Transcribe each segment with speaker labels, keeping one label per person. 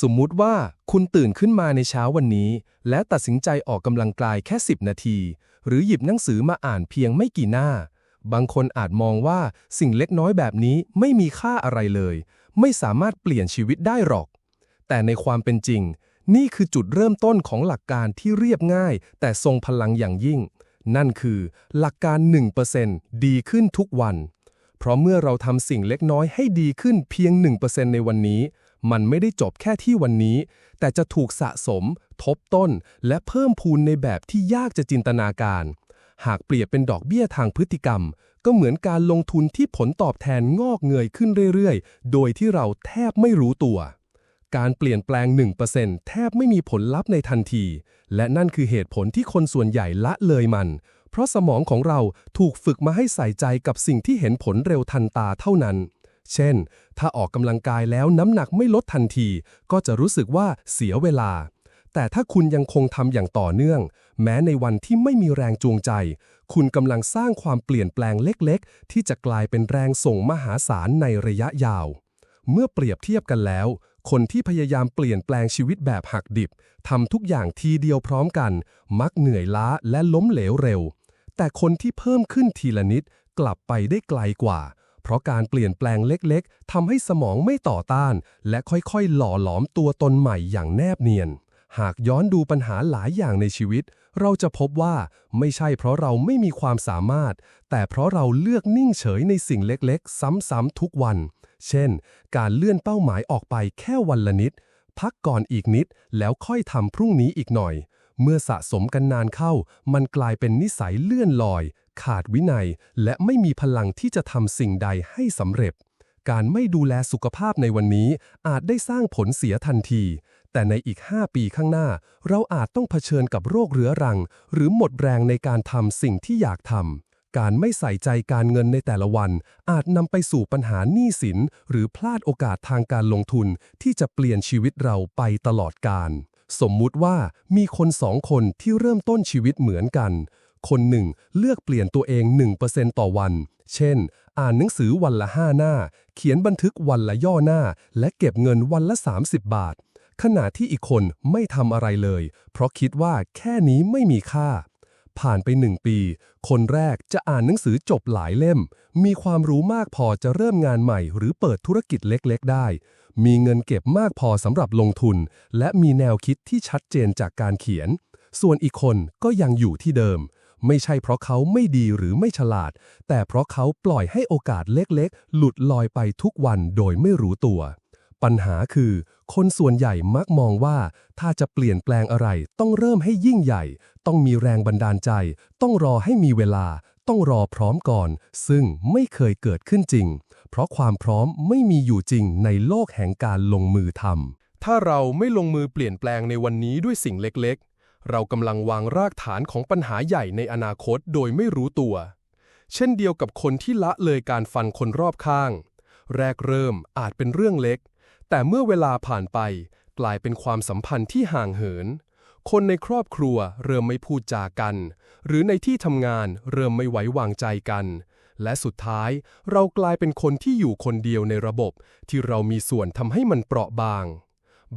Speaker 1: สมมุติว่าคุณตื่นขึ้นมาในเช้าวันนี้ และตัดสินใจออกกำลังกายแค่ 10 นาที หรือหยิบหนังสือมาอ่านเพียงไม่กี่หน้า บางคนอาจมองว่าสิ่งเล็กน้อยแบบนี้ไม่มีค่าอะไรเลย ไม่สามารถเปลี่ยนชีวิตได้หรอก แต่ในความเป็นจริง นี่คือจุดเริ่มต้นของหลักการที่เรียบง่าย แต่ทรงพลังอย่างยิ่ง นั่นคือ หลักการ 1%ดีขึ้นทุกวัน เพราะเมื่อเราทำสิ่งเล็กน้อยให้ดีขึ้นเพียง 1%ในวันนี้ มันไม่ได้จบแค่ที่วันนี้ แต่จะถูกสะสม ทบต้น และเพิ่มพูนในแบบที่ยากจะจินตนาการ หากเปรียบเป็นดอกเบี้ยทางพฤติกรรม ก็เหมือนการลงทุนที่ผลตอบแทนงอกเงยขึ้นเรื่อยๆ โดยที่เราแทบไม่รู้ตัว การเปลี่ยนแปลง 1%แทบไม่มีผลลัพธ์ในทันที และนั่นคือเหตุผลที่คนส่วนใหญ่ละเลยมัน เพราะสมองของเราถูกฝึกมาให้ใส่ใจกับสิ่งที่เห็นผลเร็วทันตาเท่านั้น เช่น ถ้าออกกำลังกายแล้วน้ำหนักไม่ลดทันที ก็จะรู้สึกว่าเสียเวลา แต่ถ้าคุณยังคงทำอย่างต่อเนื่อง แม้ในวันที่ไม่มีแรงจูงใจ คุณกำลังสร้างความเปลี่ยนแปลงเล็กๆ ที่จะกลายเป็นแรงส่งมหาศาลในระยะยาว เมื่อเปรียบเทียบกันแล้ว คนที่พยายามเปลี่ยนแปลงชีวิตแบบหักดิบทำทุกอย่างทีเดียวพร้อมกัน มักเหนื่อยล้าและล้มเหลวเร็ว แต่คนที่เพิ่มขึ้นทีละนิดกลับไปได้ไกลกว่า เพราะการเปลี่ยนแปลงเล็กๆทำให้สมองไม่ต่อต้าน และค่อยๆ หล่อหลอมตัวตนใหม่อย่างแนบเนียน หากย้อนดูปัญหาหลายอย่างในชีวิต เราจะพบว่าไม่ใช่เพราะเราไม่มีความสามารถ แต่เพราะเราเลือกนิ่งเฉยในสิ่งเล็กๆ ซ้ำๆทุกวัน เช่น การเลื่อนเป้าหมายออกไปแค่วันละนิด พักก่อนอีกนิดแล้วค่อยทำพรุ่งนี้อีกหน่อยเมื่อสะสมกันนานเข้า มันกลายเป็นนิสัยเลื่อนลอย ขาดวินัย และไม่มีพลังที่จะทำสิ่งใดให้สำเร็จ การไม่ดูแลสุขภาพในวันนี้อาจได้สร้างผลเสียทันที แต่ในอีก 5 ปีข้างหน้า เราอาจต้องเผชิญกับโรคเรื้อรัง หรือหมดแรงในการทำสิ่งที่อยากทำการไม่ใส่ใจการเงินในแต่ละวัน อาจนำไปสู่ปัญหาหนี้สิน หรือพลาดโอกาสทางการลงทุนที่จะเปลี่ยนชีวิตเราไปตลอดกาลสมมุติว่ามีคนสองคนที่เริ่มต้นชีวิตเหมือนกัน คนหนึ่ง เลือกเปลี่ยนตัวเอง 1%ต่อวัน เช่น อ่านหนังสือวันละ 5 หน้า เขียนบันทึกวันละย่อหน้า และเก็บเงินวันละ 30 บาท ขณะที่อีกคนไม่ทำอะไรเลย เพราะคิดว่าแค่นี้ไม่มีค่า ผ่านไปหนึ่งปี คนแรกจะอ่านหนังสือจบหลายเล่ม มีความรู้มากพอจะเริ่มงานใหม่ หรือเปิดธุรกิจเล็กๆ ได้ มีเงินเก็บมากพอสำหรับลงทุน และมีแนวคิดที่ชัดเจนจากการเขียนส่วนอีกคนก็ยังอยู่ที่เดิม ไม่ใช่เพราะเขาไม่ดีหรือไม่ฉลาด แต่เพราะเขาปล่อยให้โอกาสเล็กๆ หลุดลอยไปทุกวันโดยไม่รู้ตัว ปัญหาคือ คนส่วนใหญ่มักมองว่า ถ้าจะเปลี่ยนแปลงอะไร ต้องเริ่มให้ยิ่งใหญ่ ต้องมีแรงบันดาลใจ ต้องรอให้มีเวลา ต้องรอพร้อมก่อน ซึ่งไม่เคยเกิดขึ้นจริง เพราะความพร้อมไม่มีอยู่จริงในโลกแห่งการลงมือทำถ้าเราไม่ลงมือเปลี่ยนแปลงในวันนี้ด้วยสิ่งเล็กๆ เรากำลังวางรากฐานของปัญหาใหญ่ในอนาคตโดยไม่รู้ตัว เช่นเดียวกับคนที่ละเลยการฟันคนรอบข้าง แรกเริ่มอาจเป็นเรื่องเล็ก แต่เมื่อเวลาผ่านไป กลายเป็นความสัมพันธ์ที่ห่างเหิน คนในครอบครัวเริ่มไม่พูดจากัน หรือในที่ทำงานเริ่มไม่ไว้วางใจกัน และสุดท้ายเรากลายเป็นคนที่อยู่คนเดียวในระบบ ที่เรามีส่วนทำให้มันเปราะบาง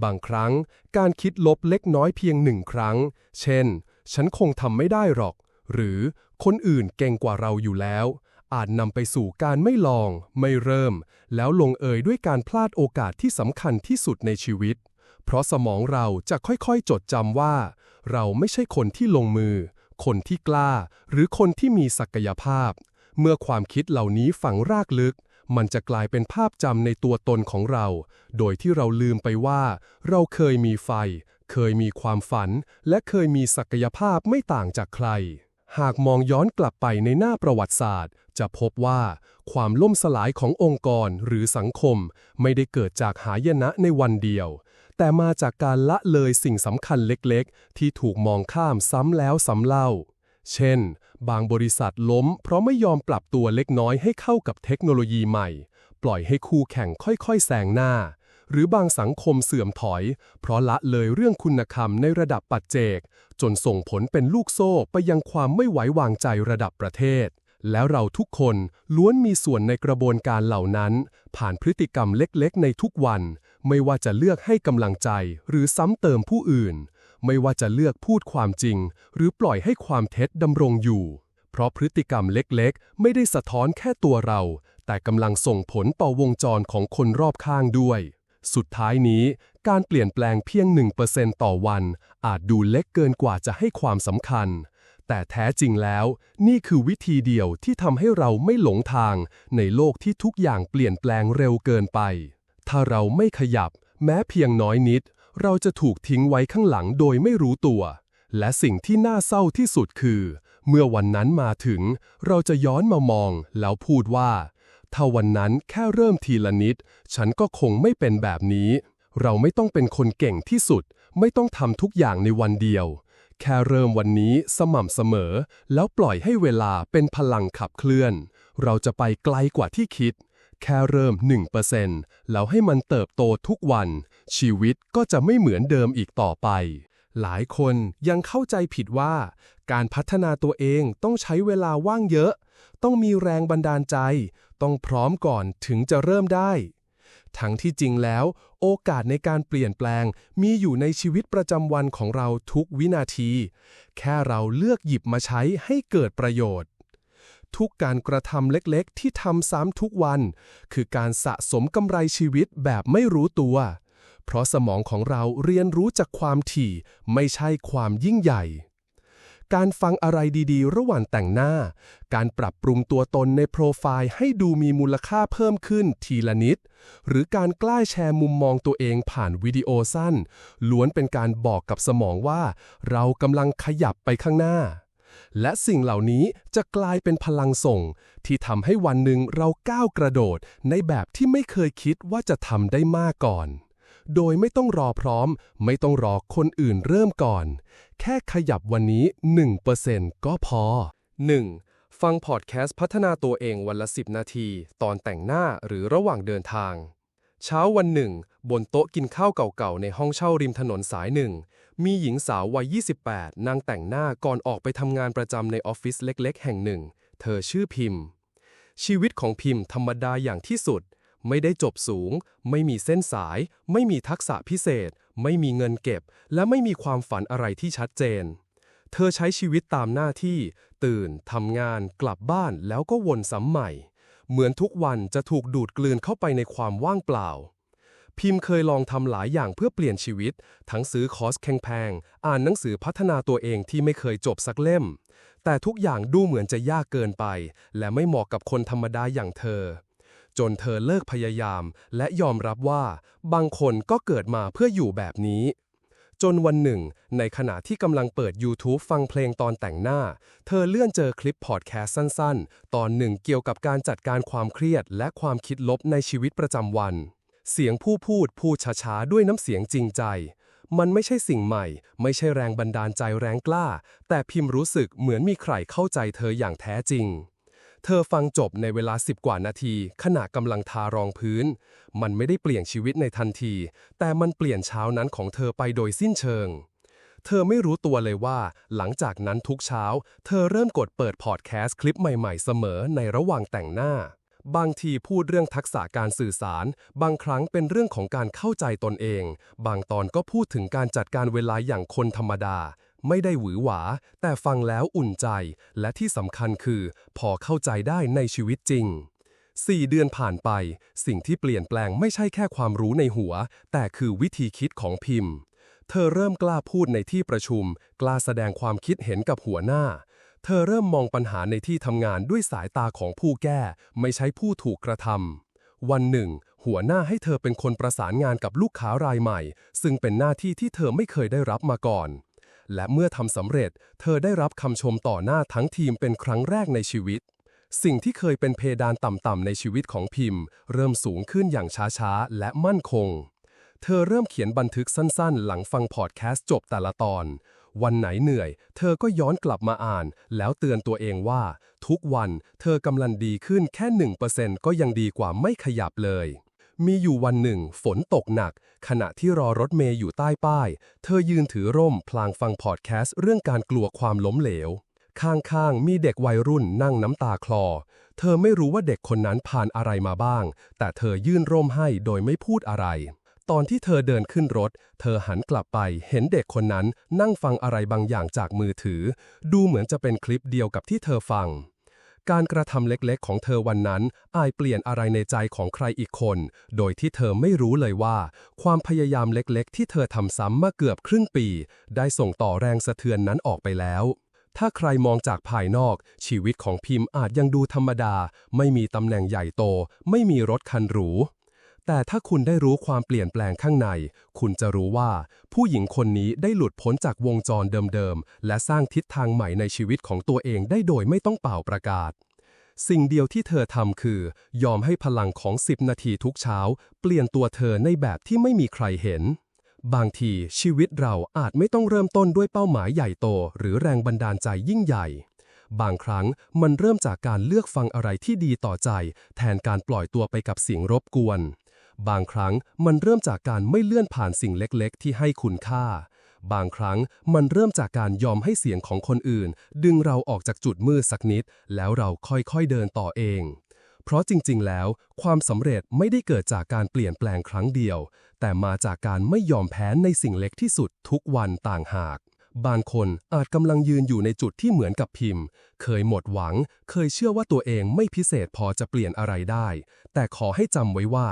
Speaker 1: บางครั้งการคิดลบเล็กน้อยเพียงหนึ่งครั้ง เช่น ฉันคงทำไม่ได้หรอก หรือคนอื่นเก่งกว่าเราอยู่แล้ว อาจนำไปสู่การไม่ลอง ไม่เริ่ม แล้วลงเอยด้วยการพลาดโอกาสที่สำคัญที่สุดในชีวิต เพราะสมองเราจะค่อยๆ จดจำว่า เราไม่ใช่คนที่ลงมือ คนที่กล้า หรือคนที่มีศักยภาพ เมื่อความคิดเหล่านี้ฝังรากลึก มันจะกลายเป็นภาพจำในตัวตนของเรา โดยที่เราลืมไปว่า เราเคยมีไฟ เคยมีความฝัน และเคยมีศักยภาพไม่ต่างจากใคร หากมองย้อนกลับไปในหน้าประวัติศาสตร์ จะพบว่า ความล่มสลายขององค์กรหรือสังคม ไม่ได้เกิดจากหายนะในวันเดียว แต่มาจากการละเลยสิ่งสำคัญเล็กๆ ที่ถูกมองข้ามซ้ำแล้วซ้ำเล่า เช่น บางบริษัทล้ม เพราะไม่ยอมปรับตัวเล็กน้อยให้เข้ากับเทคโนโลยีใหม่ ปล่อยให้คู่แข่งค่อยๆแซงหน้า หรือบางสังคมเสื่อมถอย เพราะละเลยเรื่องคุณธรรมในระดับปัจเจก จนส่งผลเป็นลูกโซ่ไปยังความไม่ไว้วางใจระดับประเทศ แล้วเราทุกคนล้วนมีส่วนในกระบวนการเหล่านั้น ผ่านพฤติกรรมเล็กๆ ในทุกวัน ไม่ว่าจะเลือกให้กำลังใจ หรือซ้ำเติมผู้อื่น ไม่ว่าจะเลือกพูดความจริง หรือปล่อยให้ความเท็จดำรงอยู่ เพราะพฤติกรรมเล็กๆ ไม่ได้สะท้อนแค่ตัวเรา แต่กำลังส่งผลต่อวงจรของคนรอบข้างด้วย สุดท้ายนี้ การเปลี่ยนแปลงเพียง 1%ต่อวัน อาจดูเล็กเกินกว่าจะให้ความสำคัญ แต่แท้จริงแล้ว นี่คือวิธีเดียวที่ทำให้เราไม่หลงทาง ในโลกที่ทุกอย่างเปลี่ยนแปลงเร็วเกินไป ถ้าเราไม่ขยับ แม้เพียงน้อยนิด เราจะถูกทิ้งไว้ข้างหลังโดยไม่รู้ตัว และสิ่งที่น่าเศร้าที่สุดคือ เมื่อวันนั้นมาถึง เราจะย้อนมามองแล้วพูดว่า ถ้าวันนั้นแค่เริ่มทีละนิด ฉันก็คงไม่เป็นแบบนี้ เราไม่ต้องเป็นคนเก่งที่สุด ไม่ต้องทำทุกอย่างในวันเดียว แค่เริ่มวันนี้สม่ำเสมอ แล้วปล่อยให้เวลาเป็นพลังขับเคลื่อน เราจะไปไกลกว่าที่คิด แค่เริ่ม 1%แล้วให้มันเติบโตทุกวัน ชีวิตก็จะไม่เหมือนเดิมอีกต่อไป หลายคนยังเข้าใจผิดว่า การพัฒนาตัวเองต้องใช้เวลาว่างเยอะ ต้องมีแรงบันดาลใจ ต้องพร้อมก่อนถึงจะเริ่มได้ ทั้งที่จริงแล้ว โอกาสในการเปลี่ยนแปลงมีอยู่ในชีวิตประจำวันของเราทุกวินาที แค่เราเลือกหยิบมาใช้ให้เกิดประโยชน์ ทุกการกระทำเล็กๆ ที่ทำซ้ำทุกวัน คือการสะสมกำไรชีวิตแบบไม่รู้ตัว เพราะสมองของเราเรียนรู้จากความถี่ไม่ใช่ความยิ่งใหญ่ การฟังอะไรดีๆ ระหว่างแต่งหน้า การปรับปรุงตัวตนในโปรไฟล์ให้ดูมีมูลค่าเพิ่มขึ้นทีละนิด หรือการกล้าแชร์มุมมองตัวเองผ่านวิดีโอสั้น ล้วนเป็นการบอกกับสมองว่า เรากำลังขยับไปข้างหน้า และสิ่งเหล่านี้จะกลายเป็นพลังส่ง ที่ทำให้วันหนึ่งเราก้าวกระโดด ในแบบที่ไม่เคยคิดว่าจะทำได้มากก่อน โดยไม่ต้องรอพร้อม ไม่ต้องรอคนอื่นเริ่มก่อน แค่ขยับวันนี้ 1%ก็พอ 1. ฟังพอดแคสต์พัฒนาตัวเองวันละ 10 นาที ตอนแต่งหน้าหรือระหว่างเดินทาง เช้าวันหนึ่ง บนโต๊ะกินข้าวเก่าๆในห้องเช่าริมถนนสายหนึ่ง มีหญิงสาววัย 28 นางแต่งหน้าก่อนออกไปทำงานประจำในออฟฟิศเล็กๆ แห่งหนึ่ง เธอชื่อพิมพ์ ชีวิตของพิมพ์ธรรมดาอย่างที่สุด ไม่ได้จบสูง ไม่มีเส้นสาย ไม่มีทักษะพิเศษ ไม่มีเงินเก็บ และไม่มีความฝันอะไรที่ชัดเจน เธอใช้ชีวิตตามหน้าที่ ตื่นทำงาน กลับบ้านแล้วก็วนซ้ำใหม่ เหมือนทุกวันจะถูกดูดกลืนเข้าไปในความว่างเปล่า พิมพ์เคยลองทำหลายอย่างเพื่อเปลี่ยนชีวิต ทั้งซื้อคอร์สแพงๆ อ่านหนังสือพัฒนาตัวเองที่ไม่เคยจบสักเล่ม แต่ทุกอย่างดูเหมือนจะยากเกินไป และไม่เหมาะกับคนธรรมดาอย่างเธอ จนเธอเลิกพยายาม และยอมรับว่า บางคนก็เกิดมาเพื่ออยู่แบบนี้ จนวันหนึ่ง ในขณะที่กำลังเปิด YouTube ฟังเพลงตอนแต่งหน้า เธอเลื่อนเจอคลิปพอดแคสต์สั้น ๆ ตอนหนึ่งเกี่ยวกับการจัดการความเครียดและความคิดลบในชีวิตประจำวัน เสียงผู้พูดพูดช้าๆด้วยน้ำเสียงจริงใจ มันไม่ใช่สิ่งใหม่ ไม่ใช่แรงบันดาลใจแรงกล้า แต่พิมพ์รู้สึกเหมือนมีใครเข้าใจเธออย่างแท้จริง เธอฟังจบในเวลาสิบกว่านาที ขณะกำลังทารองพื้น มันไม่ได้เปลี่ยนชีวิตในทันที แต่มันเปลี่ยนเช้านั้นของเธอไปโดยสิ้นเชิงเธอไม่รู้ตัวเลยว่า หลังจากนั้นทุกเช้า เธอเริ่มกดเปิดพอดแคสต์คลิปใหม่ๆเสมอในระหว่างแต่งหน้า บางทีพูดเรื่องทักษะการสื่อสาร บางครั้งเป็นเรื่องของการเข้าใจตนเอง บางตอนก็พูดถึงการจัดการเวลาอย่างคนธรรมดา ไม่ได้หวือหวา แต่ฟังแล้วอุ่นใจ และที่สำคัญคือ พอเข้าใจได้ในชีวิตจริงสี่เดือนผ่านไป สิ่งที่เปลี่ยนแปลงไม่ใช่แค่ความรู้ในหัว แต่คือวิธีคิดของพิมพ์ เธอเริ่มกล้าพูดในที่ประชุม กล้าแสดงความคิดเห็นกับหัวหน้า เธอเริ่มมองปัญหาในที่ทำงานด้วยสายตาของผู้แก้ ไม่ใช่ผู้ถูกกระทำ วันหนึ่ง หัวหน้าให้เธอเป็นคนประสานงานกับลูกค้ารายใหม่ ซึ่งเป็นหน้าที่ที่เธอไม่เคยได้รับมาก่อน และเมื่อทำสำเร็จ เธอได้รับคำชมต่อหน้าทั้งทีมเป็นครั้งแรกในชีวิต สิ่งที่เคยเป็นเพดานต่ำๆในชีวิตของพิมพ์ เริ่มสูงขึ้นอย่างช้าๆ และมั่นคงเธอเริ่มเขียนบันทึกสั้นๆ หลังฟังพอดแคสต์จบแต่ละตอน วันไหนเหนื่อย เธอก็ย้อนกลับมาอ่าน แล้วเตือนตัวเองว่า ทุกวันเธอกำลังดีขึ้นแค่ 1%ก็ยังดีกว่าไม่ขยับเลย มีอยู่วันหนึ่ง ฝนตกหนัก ขณะที่รอรถเมย์อยู่ใต้ป้าย เธอยืนถือร่ม พลางฟังพอดแคสต์เรื่องการกลัวความล้มเหลว ข้างๆ มีเด็กวัยรุ่นนั่งน้ำตาคลอ เธอไม่รู้ว่าเด็กคนนั้นผ่านอะไรมาบ้าง แต่เธอยื่นร่มให้โดยไม่พูดอะไร ตอนที่เธอเดินขึ้นรถ เธอหันกลับไปเห็นเด็กคนนั้นนั่งฟังอะไรบางอย่างจากมือถือ ดูเหมือนจะเป็นคลิปเดียวกับที่เธอฟัง การกระทำเล็กๆ ของเธอวันนั้นอายเปลี่ยนอะไรในใจของใครอีกคน โดยที่เธอไม่รู้เลยว่า ความพยายามเล็กๆ ที่เธอทำซ้ำมาเกือบครึ่งปี ได้ส่งต่อแรงสะเทือนนั้นออกไปแล้วถ้าใครมองจากภายนอก ชีวิตของพิมพ์อาจยังดูธรรมดา ไม่มีตำแหน่งใหญ่โต ไม่มีรถคันหรู แต่ถ้าคุณได้รู้ความเปลี่ยนแปลงข้างใน คุณจะรู้ว่า ผู้หญิงคนนี้ได้หลุดพ้นจากวงจรเดิมๆ และสร้างทิศทางใหม่ในชีวิตของตัวเองได้โดยไม่ต้องเป่าประกาศ สิ่งเดียวที่เธอทำคือ ยอมให้พลังของ 10 นาทีทุกเช้า เปลี่ยนตัวเธอในแบบที่ไม่มีใครเห็นบางทีชีวิตเราอาจไม่ต้องเริ่มต้นด้วยเป้าหมายใหญ่โต หรือแรงบันดาลใจยิ่งใหญ่ บางครั้งมันเริ่มจากการเลือกฟังอะไรที่ดีต่อใจ แทนการปล่อยตัวไปกับเสียงรบกวน บางครั้งมันเริ่มจากการไม่เลื่อนผ่านสิ่งเล็กๆ ที่ให้คุณค่า บางครั้งมันเริ่มจากการยอมให้เสียงของคนอื่น ดึงเราออกจากจุดมืดสักนิด แล้วเราค่อยๆเดินต่อเอง เพราะจริงๆ แล้ว ความสำเร็จไม่ได้เกิดจากการเปลี่ยนแปลงครั้งเดียว แต่มาจากการไม่ยอมแพ้ในสิ่งเล็กที่สุดทุกวันต่างหาก บางคนอาจกำลังยืนอยู่ในจุดที่เหมือนกับพิมพ์ เคยหมดหวัง เคยเชื่อว่าตัวเองไม่พิเศษพอจะเปลี่ยนอะไรได้ แต่ขอให้จำไว้ว่า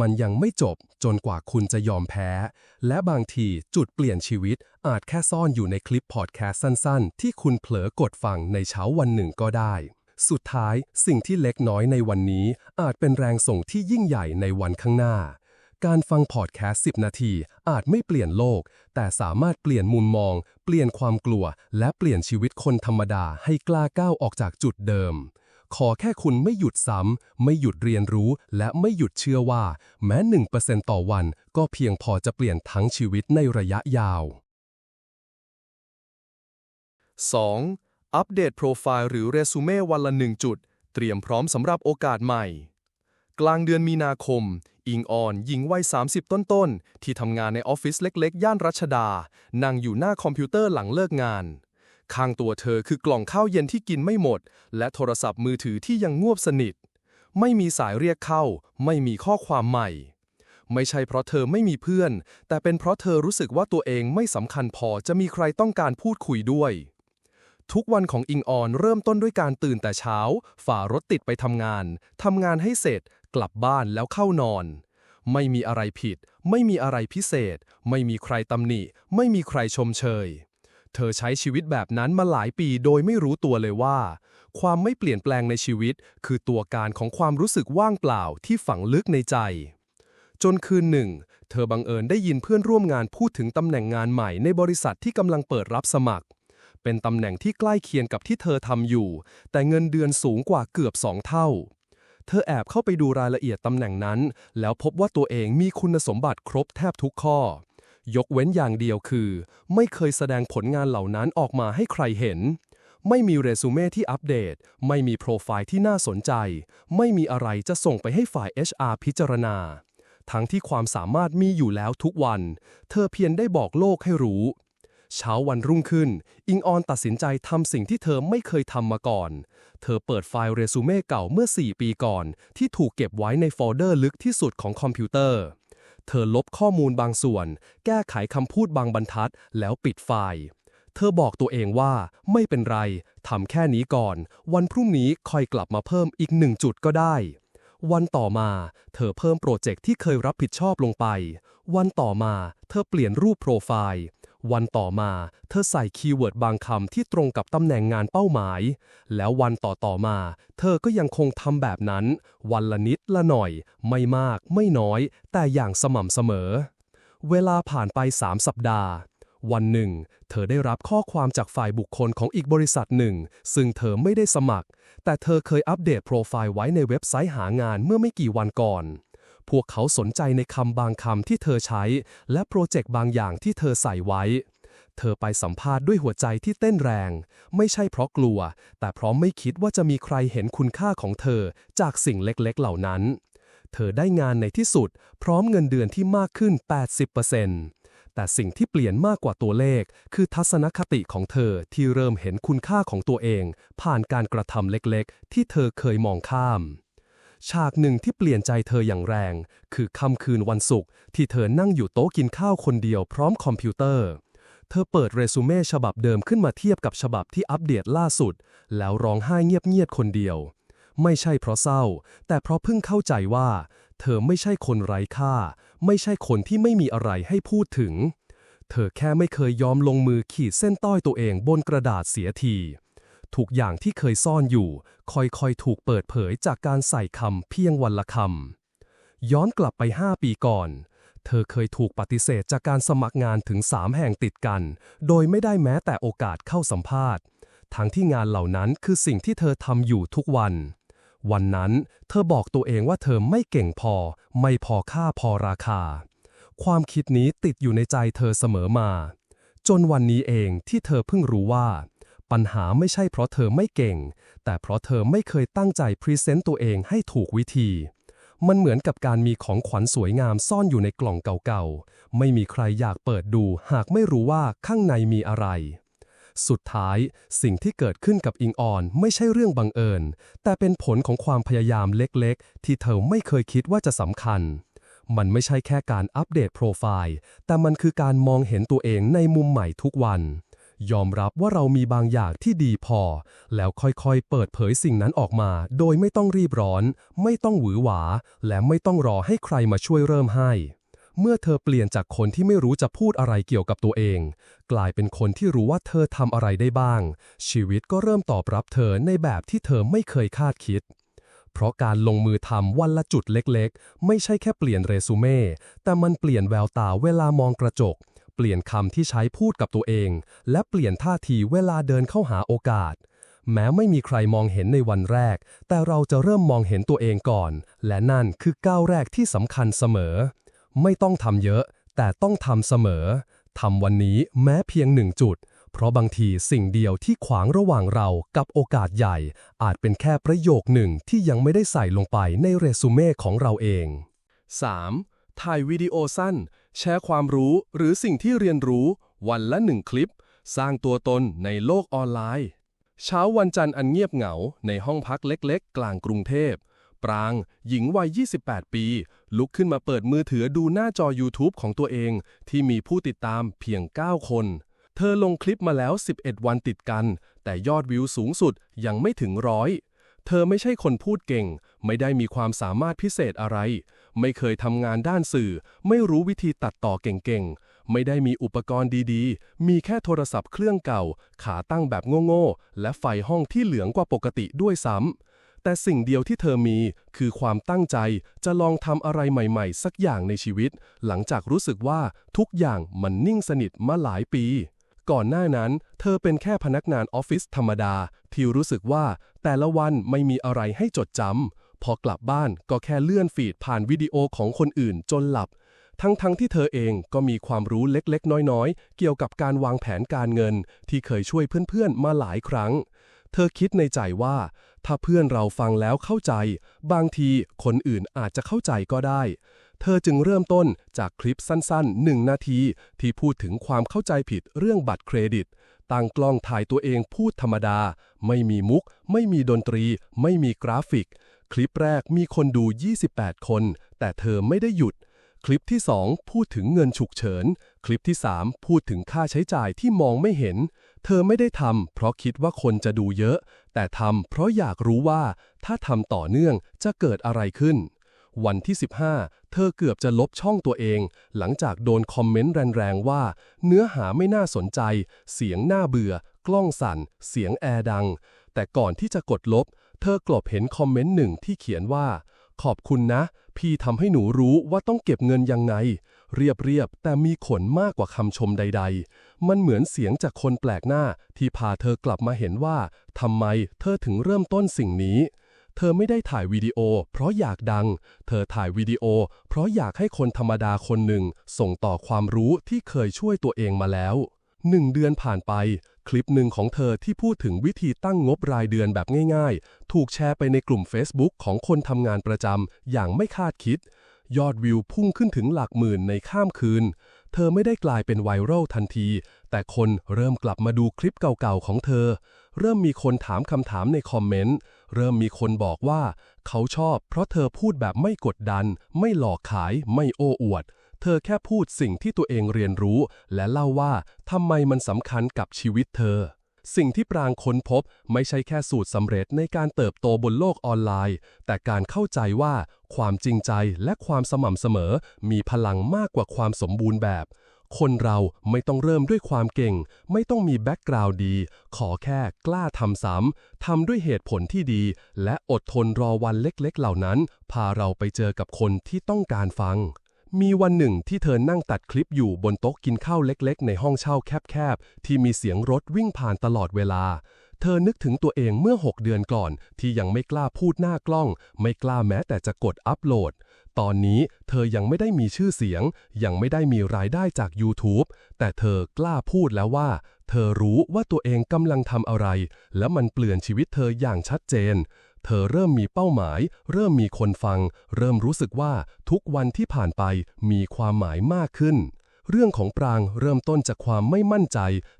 Speaker 1: มันยังไม่จบจนกว่าคุณจะยอมแพ้ และบางทีจุดเปลี่ยนชีวิตอาจแค่ซ่อนอยู่ในคลิปพอดแคสต์สั้น ๆ ที่คุณเผลอกดฟังในเช้าวันหนึ่งก็ได้สุดท้ายสิ่งที่เล็กน้อยในวันนี้อาจเป็นแรงส่งที่ยิ่งใหญ่ในวันข้างหน้า การฟังพอดแคสต์10 นาที อาจไม่เปลี่ยนโลก แต่สามารถเปลี่ยนมุมมอง เปลี่ยนความกลัว และเปลี่ยนชีวิตคนธรรมดาให้กล้าก้าวออกจากจุดเดิม ขอแค่คุณไม่หยุดซ้ำ ไม่หยุดเรียนรู้ และไม่หยุดเชื่อว่า แม้ 1%ต่อวัน ก็เพียงพอจะเปลี่ยนทั้งชีวิตในระยะยาว
Speaker 2: 2. อัปเดตโปรไฟล์หรือเรซูเม่วันละหนึ่งจุด เตรียมพร้อมสำหรับโอกาสใหม่ กลางเดือนมีนาคม อิงออนหญิงวัย 30 ต้นๆ ที่ทำงานในออฟฟิศเล็ก ๆ ย่านรัชดา นั่งอยู่หน้าคอมพิวเตอร์หลังเลิกงาน ข้างตัวเธอคือกล่องข้าวเย็นที่กินไม่หมด และโทรศัพท์มือถือที่ยังงวบสนิท ไม่มีสายเรียกเข้า ไม่มีข้อความใหม่ ไม่ใช่เพราะเธอไม่มีเพื่อน แต่เป็นเพราะเธอรู้สึกว่าตัวเองไม่สำคัญพอจะมีใครต้องการพูดคุยด้วยทุกวันของอิงออนเริ่มต้นด้วยการตื่นแต่เช้า ฝ่ารถติดไปทำงาน ทำงานให้เสร็จ กลับบ้านแล้วเข้านอน ไม่มีอะไรผิด ไม่มีอะไรพิเศษ ไม่มีใครตำหนิ ไม่มีใครชมเชย เธอใช้ชีวิตแบบนั้นมาหลายปีโดยไม่รู้ตัวเลยว่า ความไม่เปลี่ยนแปลงในชีวิต คือตัวการของความรู้สึกว่างเปล่าที่ฝังลึกในใจ จนคืนหนึ่ง เธอบังเอิญได้ยินเพื่อนร่วมงานพูดถึงตำแหน่งงานใหม่ในบริษัทที่กำลังเปิดรับสมัครเป็นตำแหน่งที่ใกล้เคียงกับที่เธอทำอยู่ แต่เงินเดือนสูงกว่าเกือบสองเท่า ธอแอบเข้าไปดูรายละเอียดตำแหน่งนั้น แล้วพบว่าตัวเองมีคุณสมบัติครบแทบทุกข้อ ยกเว้นอย่างเดียวคือ ไม่เคยแสดงผลงานเหล่านั้นออกมาให้ใครเห็น ไม่มีเรซูเม่ที่อัปเดต ไม่มีโปรไฟล์ที่น่าสนใจ ไม่มีอะไรจะส่งไปให้ฝ่าย HR พิจารณา ทั้งที่ความสามารถมีอยู่แล้วทุกวัน เธอเพียงได้บอกโลกให้รู้ เช้าวันรุ่งขึ้น อิงออนตัดสินใจทำสิ่งที่เธอไม่เคยทำมาก่อน เธอเปิดไฟล์เรซูเม่เก่าเมื่อ 4 ปีก่อน ที่ถูกเก็บไว้ในโฟลเดอร์ลึกที่สุดของคอมพิวเตอร์ เธอลบข้อมูลบางส่วน แก้ไขคำพูดบางบรรทัด แล้วปิดไฟล์ เธอบอกตัวเองว่าไม่เป็นไรทำแค่นี้ก่อน วันพรุ่งนี้ค่อยกลับมาเพิ่มอีกหนึ่งจุดก็ได้วันต่อมา เธอเพิ่มโปรเจกต์ที่เคยรับผิดชอบลงไป วันต่อมา เธอเปลี่ยนรูปโปรไฟล์ วันต่อมา เธอใส่คีย์เวิร์ดบางคำที่ตรงกับตำแหน่งงานเป้าหมาย แล้ววันต่อต่อมา เธอก็ยังคงทำแบบนั้น วันละนิดละหน่อย ไม่มาก ไม่น้อย แต่อย่างสม่ำเสมอ เวลาผ่านไป 3 สัปดาห์ วันหนึ่ง เธอได้รับข้อความจากฝ่ายบุคคลของอีกบริษัทหนึ่ง ซึ่งเธอไม่ได้สมัคร แต่เธอเคยอัปเดตโปรไฟล์ไว้ในเว็บไซต์หางานเมื่อไม่กี่วันก่อน พวกเขาสนใจในคำบางคำที่เธอใช้ และโปรเจกต์บางอย่างที่เธอใส่ไว้ เธอไปสัมภาษณ์ด้วยหัวใจที่เต้นแรง ไม่ใช่เพราะกลัว แต่เพราะไม่คิดว่าจะมีใครเห็นคุณค่าของเธอจากสิ่งเล็กๆ เหล่านั้น เธอได้งานในที่สุด พร้อมเงินเดือนที่มากขึ้น 80%แต่สิ่งที่เปลี่ยนมากกว่าตัวเลข คือทัศนคติของเธอที่เริ่มเห็นคุณค่าของตัวเอง ผ่านการกระทำเล็กๆ ที่เธอเคยมองข้าม
Speaker 1: ฉากหนึ่งที่เปลี่ยนใจเธออย่างแรง คือค่ำคืนวันศุกร์ที่เธอนั่งอยู่โต๊ะกินข้าวคนเดียวพร้อมคอมพิวเตอร์ เธอเปิดเรซูเม่ฉบับเดิมขึ้นมาเทียบกับฉบับที่อัปเดตล่าสุด แล้วร้องไห้เงียบๆคนเดียว ไม่ใช่เพราะเศร้า แต่เพราะเพิ่งเข้าใจว่า เธอไม่ใช่คนไร้ค่า ไม่ใช่คนที่ไม่มีอะไรให้พูดถึง เธอแค่ไม่เคยยอมลงมือขีดเส้นต้อยตัวเองบนกระดาษเสียที ทุกอย่างที่เคยซ่อนอยู่ ค่อยๆ ถูกเปิดเผยจากการใส่คำเพียงวันละคำย้อนกลับไป5ปีก่อน เธอเคยถูกปฏิเสธจากการสมัครงานถึง3แห่งติดกัน โดยไม่ได้แม้แต่โอกาสเข้าสัมภาษณ์ ทั้งที่งานเหล่านั้นคือสิ่งที่เธอทำอยู่ทุกวัน วันนั้นเธอบอกตัวเองว่าเธอไม่เก่งพอ ไม่พอค่าพอราคา ความคิดนี้ติดอยู่ในใจเธอเสมอมา จนวันนี้เองที่เธอเพิ่งรู้ว่า ปัญหาไม่ใช่เพราะเธอไม่เก่ง แต่เพราะเธอไม่เคยตั้งใจพรีเซนต์ตัวเองให้ถูกวิธี มันเหมือนกับการมีของขวัญสวยงามซ่อนอยู่ในกล่องเก่าๆ ไม่มีใครอยากเปิดดูหากไม่รู้ว่าข้างในมีอะไร สุดท้ายสิ่งที่เกิดขึ้นกับอิงออนไม่ใช่เรื่องบังเอิญ แต่เป็นผลของความพยายามเล็กๆ ที่เธอไม่เคยคิดว่าจะสำคัญมันไม่ใช่แค่การอัปเดตโปรไฟล์ แต่มันคือการมองเห็นตัวเองในมุมใหม่ทุกวัน ยอมรับว่าเรามีบางอย่างที่ดีพอ แล้วค่อยๆ เปิดเผยสิ่งนั้นออกมา โดยไม่ต้องรีบร้อน ไม่ต้องหวือหวา และไม่ต้องรอให้ใครมาช่วยเริ่มให้ เมื่อเธอเปลี่ยนจากคนที่ไม่รู้จะพูดอะไรเกี่ยวกับตัวเอง กลายเป็นคนที่รู้ว่าเธอทำอะไรได้บ้าง ชีวิตก็เริ่มตอบรับเธอในแบบที่เธอไม่เคยคาดคิดเพราะการลงมือทำวันละจุดเล็กๆ ไม่ใช่แค่เปลี่ยนเรซูเม่ แต่มันเปลี่ยนแววตาเวลามองกระจก เปลี่ยนคำที่ใช้พูดกับตัวเอง และเปลี่ยนท่าทีเวลาเดินเข้าหาโอกาส แม้ไม่มีใครมองเห็นในวันแรก แต่เราจะเริ่มมองเห็นตัวเองก่อน และนั่นคือก้าวแรกที่สำคัญเสมอ ไม่ต้องทำเยอะ แต่ต้องทำเสมอทำวันนี้แม้เพียงหนึ่งจุด เพราะบางทีสิ่งเดียวที่ขวางระหว่างเรากับโอกาสใหญ่ อาจเป็นแค่ประโยคหนึ่งที่ยังไม่ได้ใส่ลงไปในเรซูเม่ของเราเอง
Speaker 2: 3. ถ่ายวิดีโอสั้น แชร์ความรู้หรือสิ่งที่เรียนรู้วันละหนึ่งคลิป สร้างตัวตนในโลกออนไลน์ เช้าวันจันทร์อันเงียบเหงาในห้องพักเล็กๆ กลางกรุงเทพ ปราง หญิงวัย 28 ปี ลุกขึ้นมาเปิดมือถือดูหน้าจอ YouTube ของตัวเอง ที่มีผู้ติดตามเพียง 9 คน เธอลงคลิปมาแล้ว 11 วันติดกัน แต่ยอดวิวสูงสุดยังไม่ถึงร้อยเธอไม่ใช่คนพูดเก่ง ไม่ได้มีความสามารถพิเศษอะไร ไม่เคยทำงานด้านสื่อ ไม่รู้วิธีตัดต่อเก่งๆ ไม่ได้มีอุปกรณ์ดีๆ มีแค่โทรศัพท์เครื่องเก่า ขาตั้งแบบโง่ๆ และไฟห้องที่เหลืองกว่าปกติด้วยซ้ำ แต่สิ่งเดียวที่เธอมีคือความตั้งใจจะลองทำอะไรใหม่ๆ สักอย่างในชีวิต หลังจากรู้สึกว่าทุกอย่างมันนิ่งสนิทมาหลายปีก่อนหน้านั้น เธอเป็นแค่พนักงานออฟฟิศธรรมดา ที่รู้สึกว่าแต่ละวันไม่มีอะไรให้จดจำ พอกลับบ้านก็แค่เลื่อนฟีดผ่านวิดีโอของคนอื่นจนหลับ ทั้งๆทที่เธอเองก็มีความรู้เล็กๆ น้อยๆ เกี่ยวกับการวางแผนการเงิน ที่เคยช่วยเพื่อนๆ มาหลายครั้ง เธอคิดในใจว่า ถ้าเพื่อนเราฟังแล้วเข้าใจ บางทีคนอื่นอาจจะเข้าใจก็ได้ เธอจึงเริ่มต้นจากคลิปสั้นๆ1นาที ที่พูดถึงความเข้าใจผิดเรื่องบัตรเครดิตตั้งกล้องถ่ายตัวเองพูดธรรมดา ไม่มีมุก ไม่มีดนตรี ไม่มีกราฟิก คลิปแรกมีคนดู 28 คน แต่เธอไม่ได้หยุด คลิปที่ 2 พูดถึงเงินฉุกเฉิน คลิปที่ 3 พูดถึงค่าใช้จ่ายที่มองไม่เห็น เธอไม่ได้ทำเพราะคิดว่าคนจะดูเยอะ แต่ทำเพราะอยากรู้ว่าถ้าทำต่อเนื่องจะเกิดอะไรขึ้น วันที่ 15 เธอเกือบจะลบช่องตัวเอง หลังจากโดนคอมเมนต์แรงๆว่า เนื้อหาไม่น่าสนใจ เสียงน่าเบื่อ กล้องสั่น เสียงแอร์ดัง แต่ก่อนที่จะกดลบ เธอกลบเห็นคอมเมนต์หนึ่งที่เขียนว่า ขอบคุณนะ พี่ทำให้หนูรู้ว่าต้องเก็บเงินยังไง เรียบๆแต่มีขนมากกว่าคำชมใด ๆ มันเหมือนเสียงจากคนแปลกหน้าที่พาเธอกลับมาเห็นว่าทำไมเธอถึงเริ่มต้นสิ่งนี้เธอไม่ได้ถ่ายวิดีโอ เพราะอยากดัง เธอถ่ายวิดีโอ เพราะอยากให้คนธรรมดาคนหนึ่ง ส่งต่อความรู้ที่เคยช่วยตัวเองมาแล้วหนึ่งเดือนผ่านไป คลิปหนึ่งของเธอที่พูดถึงวิธีตั้งงบรายเดือนแบบง่ายๆ ถูกแชร์ไปในกลุ่ม Facebook ของคนทำงานประจำอย่างไม่คาดคิด ยอดวิวพุ่งขึ้นถึงหลักหมื่นในข้ามคืน
Speaker 1: เธอไม่ได้กลายเป็นไวรัลทันที แต่คนเริ่มกลับมาดูคลิปเก่าๆของเธอ เริ่มมีคนถามคำถามในคอมเมนต์ เริ่มมีคนบอกว่า เขาชอบ เพราะเธอพูดแบบไม่กดดัน ไม่หลอกขาย ไม่โอ้อวด เธอแค่พูดสิ่งที่ตัวเองเรียนรู้ และเล่าว่าทำไมมันสำคัญกับชีวิตเธอ สิ่งที่ปรางค้นพบไม่ใช่แค่สูตรสำเร็จในการเติบโตบนโลกออนไลน์ แต่การเข้าใจว่าความจริงใจและความสม่ำเสมอ มีพลังมากกว่าความสมบูรณ์แบบ คนเราไม่ต้องเริ่มด้วยความเก่ง ไม่ต้องมีแบ็กกราวด์ดี ขอแค่กล้าทำซ้ำทำด้วยเหตุผลที่ดี และอดทนรอวันเล็กๆ เหล่านั้น พาเราไปเจอกับคนที่ต้องการฟัง มีวันหนึ่งที่เธอนั่งตัดคลิปอยู่บนโต๊ะกินข้าวเล็กๆ ในห้องเช่าแคบๆ ที่มีเสียงรถวิ่งผ่านตลอดเวลา เธอนึกถึงตัวเองเมื่อ 6 เดือนก่อน ที่ยังไม่กล้าพูดหน้ากล้อง ไม่กล้าแม้แต่จะกดอัปโหลด ตอนนี้เธอยังไม่ได้มีชื่อเสียง ยังไม่ได้มีรายได้จาก YouTube แต่เธอกล้าพูดแล้วว่า เธอรู้ว่าตัวเองกำลังทำอะไร และมันเปลี่ยนชีวิตเธออย่างชัดเจน เธอเริ่มมีเป้าหมาย เริ่มมีคนฟัง เริ่มรู้สึกว่าทุกวันที่ผ่านไปมีความหมายมากขึ้น เรื่องของปรางเริ่มต้นจากความไม่มั่นใจ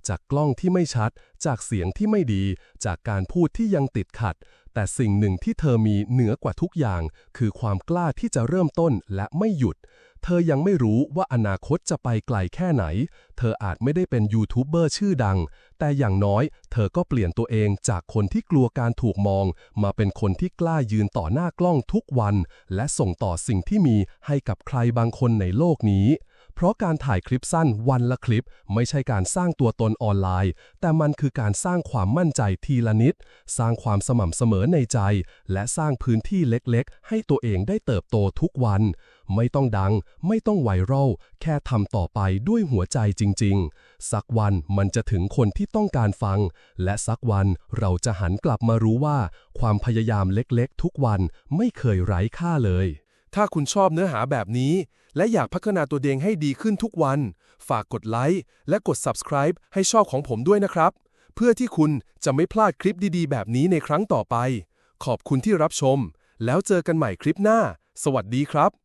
Speaker 1: จากกล้องที่ไม่ชัด จากเสียงที่ไม่ดี จากการพูดที่ยังติดขัด แต่สิ่งหนึ่งที่เธอมีเหนือกว่าทุกอย่าง คือความกล้าที่จะเริ่มต้นและไม่หยุด เธอยังไม่รู้ว่าอนาคตจะไปไกลแค่ไหน เธออาจไม่ได้เป็นยูทูบเบอร์ชื่อดัง แต่อย่างน้อยเธอก็เปลี่ยนตัวเองจากคนที่กลัวการถูกมอง มาเป็นคนที่กล้ายืนต่อหน้ากล้องทุกวัน และส่งต่อสิ่งที่มีให้กับใครบางคนในโลกนี้ เพราะการถ่ายคลิปสั้นวันละคลิป ไม่ใช่การสร้างตัวตนออนไลน์ แต่มันคือการสร้างความมั่นใจทีละนิด สร้างความสม่ำเสมอในใจ และสร้างพื้นที่เล็กๆ ให้ตัวเองได้เติบโตทุกวัน ไม่ต้องดัง ไม่ต้องไวรัลแค่ทำต่อไปด้วยหัวใจจริง ๆ สักวันมันจะถึงคนที่ต้องการฟัง และสักวันเราจะหันกลับมารู้ว่า ความพยายามเล็กๆ ทุกวันไม่เคยไร้ค่าเลย
Speaker 2: ถ้าคุณชอบเนื้อหาแบบนี้ และอยากพัฒนาตัวเองให้ดีขึ้นทุกวัน ฝากกดไลค์และกด subscribe ให้ช่องของผมด้วยนะครับ เพื่อที่คุณจะไม่พลาดคลิปดีๆ แบบนี้ในครั้งต่อไป ขอบคุณที่รับชม แล้วเจอกันใหม่คลิปหน้า สวัสดีครับ